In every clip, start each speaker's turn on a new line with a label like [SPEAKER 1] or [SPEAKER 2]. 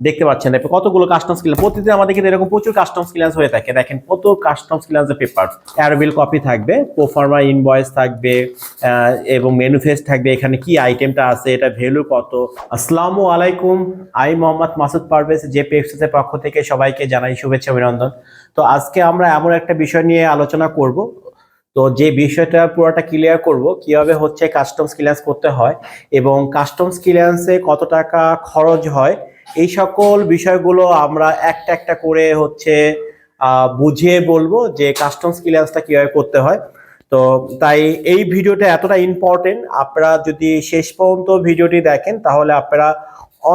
[SPEAKER 1] দেখতে পাচ্ছেন কতগুলো কাস্টমস ক্লিয়ার প্রতিদিন আমাদের কিন্তু এরকম প্রচুর কাস্টমস ক্লিয়ারেন্স হয়ে থাকে। দেখেন কত কাস্টমস ক্লিয়ারেন্সের পেপার অ্যারবিল কপি থাকবে প্রোফার্মা ইনভয়েস থাকবে এবং মেনুফেস থাকবে। এখানে কি আইটেমটা আছে, এটা ভ্যালু কত? আসসালামু আলাইকুম আই মোহাম্মদ মাসুদ পারভেজ জেপি এক্সেসের পক্ষ থেকে সবাইকে জানাই শুভেচ্ছা, অভিনন্দন। তো আজকে আমরা এমন একটা বিষয় নিয়ে আলোচনা করব। তো যে বিষয়টা পুরোটা ক্লিয়ার করব, কীভাবে হচ্ছে কাস্টমস ক্লিয়ারেন্স করতে হয় এবং কাস্টমস ক্লিয়ারেন্সে কত টাকা খরচ হয় এই সকল বিষয়গুলো আমরা একটা একটা করে হচ্ছে বুঝিয়ে বলব যে কাস্টমস ক্লিয়ারেন্সটা কীভাবে করতে হয়। তো তাই এই ভিডিওটা এতটা ইম্পর্টেন্ট আপনারা যদি শেষ পর্যন্ত ভিডিওটি দেখেন, তাহলে আপনারা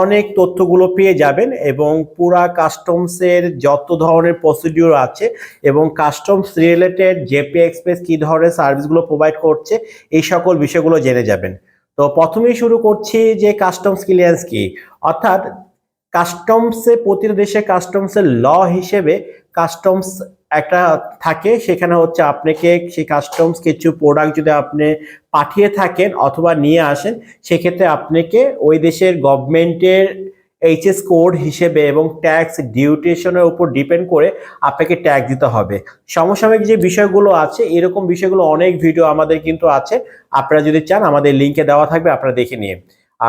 [SPEAKER 1] অনেক তথ্যগুলো পেয়ে যাবেন এবং পুরা কাস্টমসের যত ধরনের প্রসিডিওর আছে এবং কাস্টমস রিলেটেড জেপি এক্সপ্রেস কী ধরনের সার্ভিসগুলো প্রোভাইড করছে, এই সকল বিষয়গুলো জেনে যাবেন। তো প্রথমেই শুরু করছি যে কাস্টমস ক্লিয়ারেন্স কি? অর্থাৎ কাস্টমসে প্রতিটা দেশে কাস্টমসের ল হিসেবে কাস্টমস একটা থাকে। সেখানে হচ্ছে আপনাকে সেই কাস্টমস কিছু প্রোডাক্ট যদি আপনি পাঠিয়ে থাকেন অথবা নিয়ে আসেন, সেক্ষেত্রে আপনাকে ওই দেশের গভর্নমেন্টের এইচএস কোড হিসেবে এবং ট্যাক্স ডিউটেশনের উপর ডিপেন্ড করে আপনাকে ট্যাক্স দিতে হবে। সমসাময়িক যে বিষয়গুলো আছে, এরকম বিষয়গুলো অনেক ভিডিও আমাদের কিন্তু আছে। আপনারা যদি চান, আমাদের লিঙ্কে দেওয়া থাকবে, আপনারা দেখে নিয়ে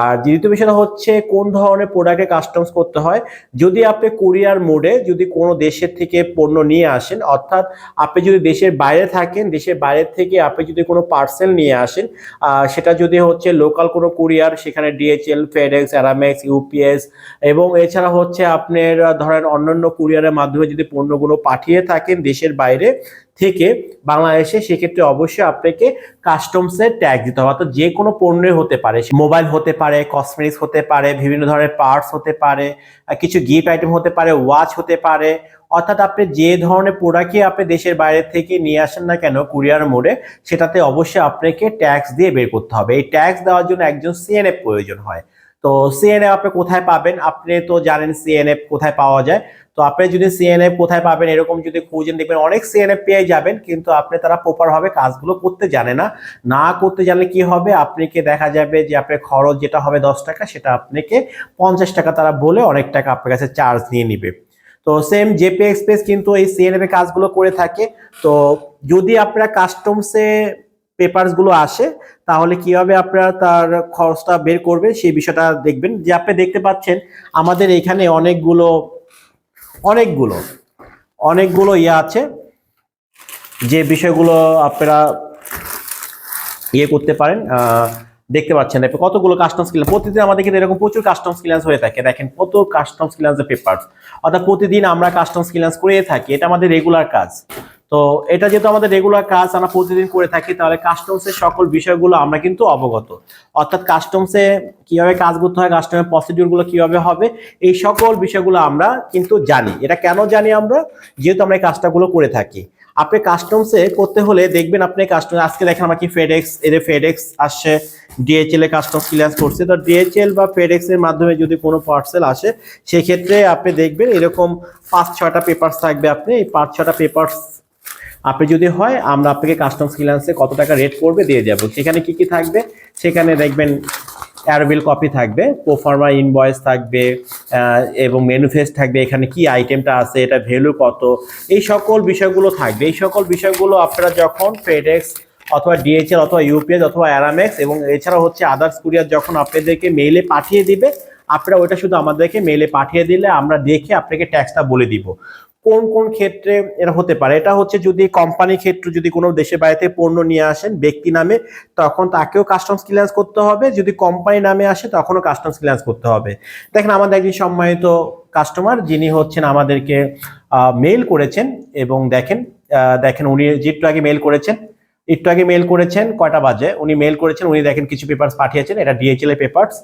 [SPEAKER 1] আর দ্বিতীয় বিষয়টা হচ্ছে কোন ধরনের প্রোডাক্টে কাস্টমস করতে হয়। যদি আপনি কুরিয়ার মোডে যদি কোনো দেশের থেকে পণ্য নিয়ে আসেন, অর্থাৎ আপনি যদি দেশের বাইরে থাকেন, দেশের বাইরে থেকে আপনি যদি কোনো পার্সেল নিয়ে আসেন সেটা যদি হচ্ছে লোকাল কোনো কুরিয়ার সেখানে ডিএচএল ফেডেক্স অ্যারামেক্স ইউপিএস এবং এছাড়া হচ্ছে আপনার ধরেন অন্যান্য কুরিয়ারের মাধ্যমে যদি পণ্যগুলো পাঠিয়ে থাকেন দেশের বাইরে থেকে বাংলাদেশে সেক্ষেত্রে অবশ্যই আপনাকে কাস্টমসের ট্যাগ দিতে হবে। অর্থাৎ যে কোনো পণ্যই হতে পারে মোবাইল হতে পারে কসমেটিক্স হতে পারে, বিভিন্ন ধরনের পার্টস হতে পারে কিছু গিফট আইটেম হতে পারে ওয়াচ হতে পারে। অর্থাৎ আপনি যে ধরনের প্রোডাক্টই আপনি দেশের বাইরে থেকে নিয়ে আসেন না কেন, কুরিয়ার মোডে, সেটাতে অবশ্যই আপনাকে ট্যাক্স দিয়ে বের করতে হবে। এই ট্যাক্স দেওয়ার জন্য একজন সিএনএফ প্রয়োজন হয়। তো সিএনএফ আপনি কোথায় পাবেন? আপনি তো জানেন সিএনএফ কোথায় পাওয়া যায়। তো আপনি যদি সিএনএফ কোথায় পাবেন, এরকম যদি খুঁজেন দেখবেন, অনেক সিএনএফ পেয়ে যাবেন, কিন্তু আপনি তারা প্রপার ভাবে কাজগুলো করতে জানে না। না করতে জানলে কি হবে? আপনাকে দেখা যাবে যে আপনার খরচ যেটা হবে দশ টাকা, সেটা আপনাকে পঞ্চাশ টাকা তারা বলে অনেক টাকা আপনার কাছে চার্জ নিয়ে নিবে। তো সেম জেপি এক্সপ্রেস কিন্তু এই সিএনএফ এর কাজগুলো করে থাকে। তো যদি আপনারা কাস্টমসে পেপারসগুলো আসে, তাহলে কীভাবে আপনারা তার খরচটা বের করবেন সেই বিষয়টা দেখবেন। যে আপনি দেখতে পাচ্ছেন, আমাদের এখানে অনেকগুলো অনেকগুলো অনেকগুলো ইয়ে আছে। যে বিষয়গুলো আপনারা ইয়ে করতে পারেন দেখতে পাচ্ছেন। কতগুলো কাস্টমস ক্লিয়ার প্রতিদিন আমাদের কিন্তু এরকম প্রচুর কাস্টমস ক্লিয়ারেন্স হয়ে থাকে। দেখেন, কত কাস্টমস ক্লিয়ারেন্সের পেপার অর্থাৎ প্রতিদিন আমরা কাস্টমস ক্লিয়ারেন্স করে থাকি। এটা আমাদের রেগুলার কাজ। তো এটা যেহেতু আমাদের রেগুলার কাজ, আমরা প্রতিদিন করে থাকি, তাহলে কাস্টমসের সকল বিষয়গুলো আমরা কিন্তু অবগত। অর্থাৎ কাস্টমসে কীভাবে কাজ করতে হয় কাস্টমের প্রসিডিউরগুলো কীভাবে হবে, এই সকল বিষয়গুলো আমরা কিন্তু জানি। এটা কেন জানি আমরা? যেহেতু আমরা এই কাজটাগুলো করে থাকি। আপনি কাস্টমসে করতে হলে দেখবেন আপনি কাস্টম আজকে দেখেন আমার কি ফেডেক্স এদের ফেডেক্স আসছে ডিএচএল এ কাস্টমস ক্লিয়ারেন্স করছে। তো ডিএচএল বা ফেডেক্স এর মাধ্যমে যদি কোনো পার্সেল আসে, সেক্ষেত্রে আপনি দেখবেন এরকম পাঁচ ছটা পেপারস থাকবে আপনি। এই পাঁচ ছটা পেপারস আপনি যদি হয়, আমরা আপনাকে কাস্টমস ক্লিয়ারেন্সে কত টাকা রেট করবে দিয়ে যাব সেখানে কি কি থাকবে? সেখানে দেখবেন অ্যারবিল কপি থাকবে প্রোফার্মা ইনভয়েস থাকবে এবং মেনুফেস থাকবে, এখানে কি আইটেমটা আছে, এটা ভ্যালু কত? এই সকল বিষয়গুলো থাকবে। এই সকল বিষয়গুলো আপনারা যখন ফেডেক্স অথবা ডিএচএল অথবা ইউপিএস অথবা অ্যারামেক্স এবং এছাড়া হচ্ছে আদার্স কুরিয়ার যখন আপনাদেরকে মেইলে পাঠিয়ে দিবে, আপনারা ওইটা শুধু আমাদেরকে মেইলে পাঠিয়ে দিলে আমরা দেখে আপনাকে ট্যাক্সটা বলে দিব। কোন কোন ক্ষেত্রে এটা হতে পারে? এটা হচ্ছে যদি কোম্পানি ক্ষেত্রে যদি কোনো দেশে বাইরে পণ্য নিয়ে আসেন ব্যক্তি নামে, তখন তাকেও কাস্টমস ক্লিয়ারেন্স করতে হবে। যদি কোম্পানি নামে আসে, তখনও কাস্টমস ক্লিয়ারেন্স করতে হবে। দেখেন, আমাদের একজন সম্মানিত কাস্টমার যিনি হচ্ছেন আমাদেরকে মেল করেছেন এবং দেখেন দেখেন উনি একটু আগে মেল করেছেন, একটু আগে মেল করেছেন, কয়টা বাজে? উনি মেল করেছেন, উনি দেখেন কিছু পেপারস পাঠিয়েছেন, এটা ডিএচএল এর পেপারস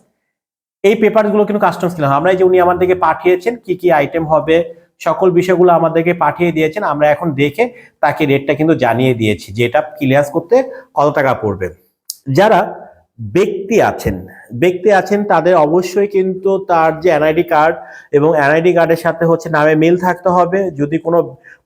[SPEAKER 1] এই পেপারসগুলো কিন্তু কাস্টমস ক্লিয়ার আমরা এই যে উনি আমাদেরকে পাঠিয়েছেন, কি কি আইটেম হবে সকল বিষয়গুলো আমাদেরকে পাঠিয়ে দিয়েছেন, আমরা এখন দেখে তাকে রেটটা কিন্তু জানিয়ে দিয়েছি যে এটা ক্লিয়ার করতে কত টাকা পড়বে। যারা ব্যক্তি আছেন ব্যক্তি আছেন, তাদের অবশ্যই কিন্তু তার যে এনআইডি কার্ড এবং এনআইডি কার্ডের সাথে হচ্ছে নামে মিল থাকতে হবে। যদি কোনো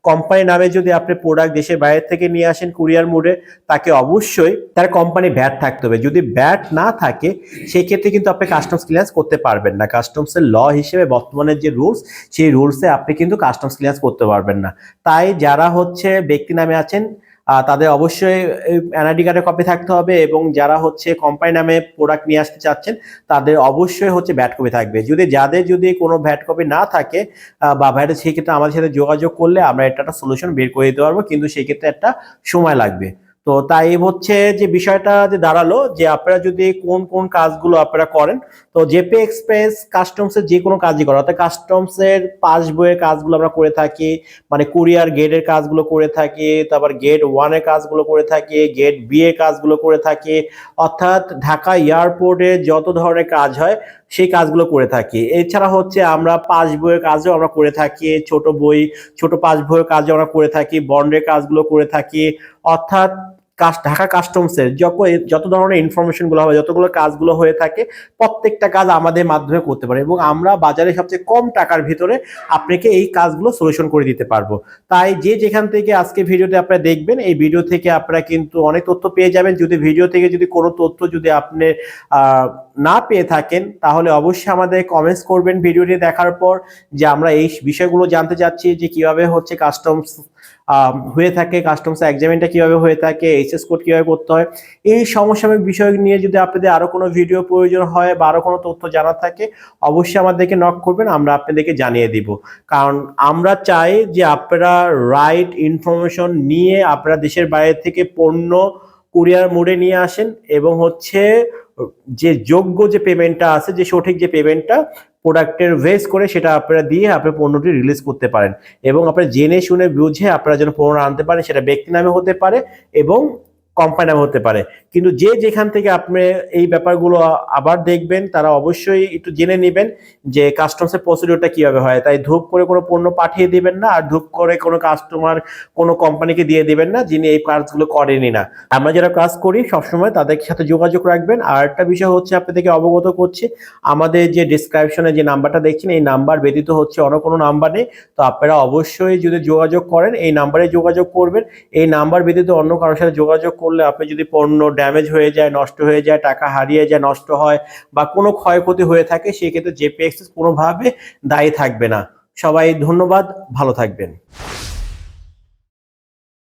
[SPEAKER 1] কোম্পানি নামে যদি আপনি প্রোডাক্ট দেশের বাইরে থেকে নিয়ে আসেন কুরিয়ার মোডে তাকে অবশ্যই তার কোম্পানি ব্যাট থাকতে হবে। যদি ব্যাট না থাকে সেই ক্ষেত্রে কিন্তু আপনি কাস্টমস ক্লিয়ারেন্স করতে পারবেন না। কাস্টমসের ল হিসেবে বর্তমানে যে রুলস সেই রুলসে আপনি কিন্তু কাস্টমস ক্লিয়ারেন্স করতে পারবেন না। তাই যারা হচ্ছে ব্যক্তি নামে আছেন তাদের অবশ্যই এনআইডি কার্ডের কপি থাকতে হবে এবং যারা হচ্ছে কোম্পানি নামে প্রোডাক্ট নিয়ে আসতে চাচ্ছেন, তাদের অবশ্যই হচ্ছে ভ্যাট কপি থাকবে। যদি, যাদের যদি কোনো ভ্যাট কপি না থাকে বা ভ্যাটের সেক্ষেত্রে আমাদের সাথে যোগাযোগ করলে আমরা এটা একটা সলিউশন বের করে দিতে পারব, কিন্তু সেক্ষেত্রে একটা সময় লাগবে। তো তাই হচ্ছে যে বিষয়টা যে দাঁড়াল যে আপনারা যদি কোন কোন কাজগুলো আপনারা করেন, তো জেপি এক্সপ্রেস কাস্টমসের যে কোনো কাজই করা অর্থাৎ কাস্টমসের পাস বইয়ের কাজগুলো আমরা করে থাকি মানে কুরিয়ার গেটের কাজগুলো করে থাকি, তারপর গেট ওয়ানের কাজগুলো করে থাকি গেট বি এর কাজগুলো করে থাকি, অর্থাৎ ঢাকা এয়ারপোর্টে যত ধরনের কাজ হয় সেই কাজগুলো করে থাকি। এছাড়া হচ্ছে আমরা পাস বইয়ের কাজও আমরা করে থাকি, ছোট বই, ছোট পাস বইয়ের কাজও আমরা করে থাকি বন্ডের কাজগুলো করে থাকি, অর্থাৎ কাস- ঢাকা কাস্টমসের যত যত ধরনের ইনফরমেশনগুলো হবে, যতগুলো কাজগুলো হয়ে থাকে, প্রত্যেকটা কাজ আমাদের মাধ্যমে করতে পারে এবং আমরা বাজারে সবচেয়ে কম টাকার ভিতরে আপনাকে এই কাজগুলো সলিউশন করে দিতে পারব। তাই যে যেখান থেকে আজকে ভিডিওতে আপনারা দেখবেন, এই ভিডিও থেকে আপনারা কিন্তু অনেক তথ্য পেয়ে যাবেন। যদি ভিডিও থেকে যদি কোনো তথ্য যদি আপনি না পেয়ে থাকেন, তাহলে অবশ্যই আমাদের কমেন্টস করবেন ভিডিওটি দেখার পর যে আমরা এই বিষয়গুলো জানতে চাচ্ছি যে কীভাবে হচ্ছে কাস্টমস হয়ে থাকে কাস্টমস এক্সামিনটা কীভাবে হয়ে থাকে এইচএস কোড কীভাবে করতে হয়, এই সমসাময়িক বিষয় নিয়ে যদি আপনাদের আরও কোনো ভিডিও প্রয়োজন হয় বা আরও কোনো তথ্য জানার থাকে, অবশ্যই আমাদেরকে নক করবেন, আমরা আপনাদেরকে জানিয়ে দিব। কারণ আমরা চাই যে আপনারা রাইট ইনফরমেশন নিয়ে আপনারা দেশের বাইরে থেকে পণ্য কুরিয়ার মোডে নিয়ে আসেন এবং হচ্ছে যে যোগ্য যে পেমেন্টটা আছে, যে সঠিক যে পেমেন্টটা প্রোডাক্টের ভেস করে সেটা আপনারা দিয়ে আপনার পণ্যটি রিলিজ করতে পারেন। এবং আপনারা জেনে শুনে বুঝে আপনারা যেন পণ্য আনতে পারেন, সেটা ব্যক্তি নামে হতে পারে এবং কোম্পানি নামে হতে পারে। কিন্তু যে যেখান থেকে আপনি এই ব্যাপারগুলো আবার দেখবেন, তারা অবশ্যই একটু জেনে নেবেন যে কাস্টমসের প্রসিডিওরটা কীভাবে হয়। তাই ধূপ করে কোনো পণ্য পাঠিয়ে দিবেন না আর ধূপ করে কোনো কাস্টমার কোনো কোম্পানিকে দিয়ে দিবেন না যিনি এই কাজগুলো করেনি না। আমরা যারা কাজ করি, সবসময় তাদের সাথে যোগাযোগ রাখবেন। আর একটা বিষয় হচ্ছে আপনাদেরকে অবগত করছি, আমাদের যে ডিসক্রিপশনে যে নাম্বারটা দেখছেন, এই নাম্বার ব্যতীত হচ্ছে অন্য কোনো নাম্বার নেই। তো আপনারা অবশ্যই যদি যোগাযোগ করেন, এই নাম্বারে যোগাযোগ করবেন। এই নাম্বার ব্যতীত অন্য কারোর সাথে যোগাযোগ করলে আপনি যদি পণ্য ড্যামেজ হয়ে যায়, নষ্ট হয়ে যায়, টাকা হারিয়ে যায়, নষ্ট হয় বা কোনো ক্ষয়ক্ষতি হয়ে থাকে, সেক্ষেত্রে জেপি এক্সেস কোনোভাবে দায়ী থাকবে না। সবাই ধন্যবাদ, ভালো থাকবেন।